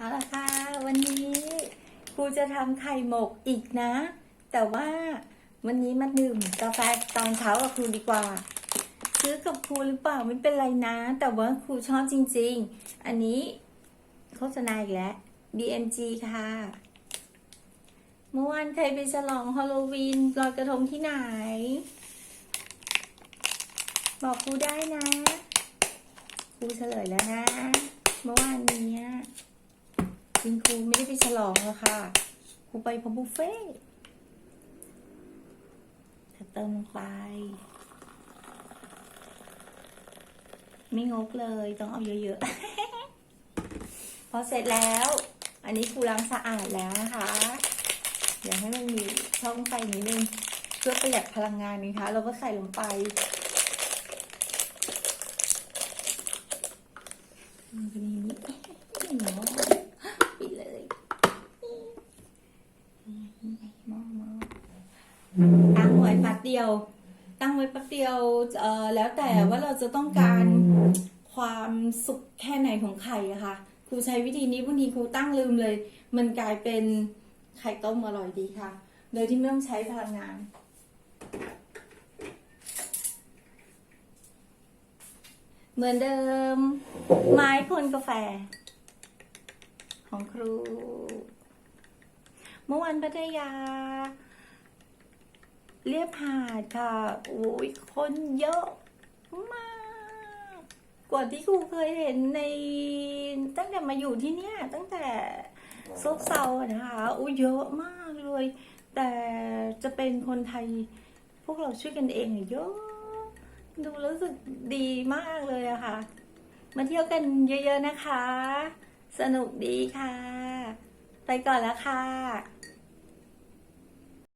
เอาละค่ะ วันนี้ครูจะทำไข่หมกอีกนะ แต่ว่าวันนี้มาดื่มกาแฟตอนเช้ากับครูดีกว่า ซื้อกับครูหรือเปล่าไม่เป็นไรนะ แต่ว่าครูชอบจริง ๆ อันนี้โฆษณาอีกแล้ว BMG ค่ะ เมื่อวานใครไปฉลองฮาโลวีนลอยกระทงที่ไหน บอกครูได้นะ ครูเฉลยแล้วนะ เมื่อวานนี้ จริงครูไม่ได้ไปฉลองหรอกค่ะ ครูไปพบุฟเฟ่ถ้าเติมลงไป ไม่งกเลยต้องเอาเยอะๆ พอเสร็จแล้ว อันนี้ครูล้างสะอาดแล้วนะคะเดี๋ยวให้มันมีช่องไฟนิดนึงเพื่อประหยัดพลังงานนะคะ เราก็ใส่ลงไปมันเป็นอย่างนี้หม้อปิดเลยหม้อหม้อ ตั้งไว้แป๊บเดียว ตั้งไว้แป๊บเดียวเอ่อแล้วแต่ว่าเราจะต้องการความสุกแค่ไหนของไข่อะค่ะครูใช้วิธีนี้บางทีครูตั้งลืมเลย มันกลายเป็นไข่ต้มอร่อยดีค่ะ โดยที่ไม่ต้องใช้พลังงานเหมือนเดิม ไม้คนกาแฟ ของครู เมื่อวันพัทยา เรียบหาดค่ะโอ้ยคนเยอะมาก กว่าที่ครูเคยเห็นในตั้งแต่มาอยู่ที่เนี่ย ตั้งแต่ซบเซานะคะโอ้ยเยอะมากเลย แต่จะเป็นคนไทย พวกเราช่วยกันเองเยอะ ดูรู้สึกดีมากเลยอะค่ะ มาเที่ยวกันเยอะๆนะคะ สนุกดีค่ะ ไปก่อนแล้วค่ะ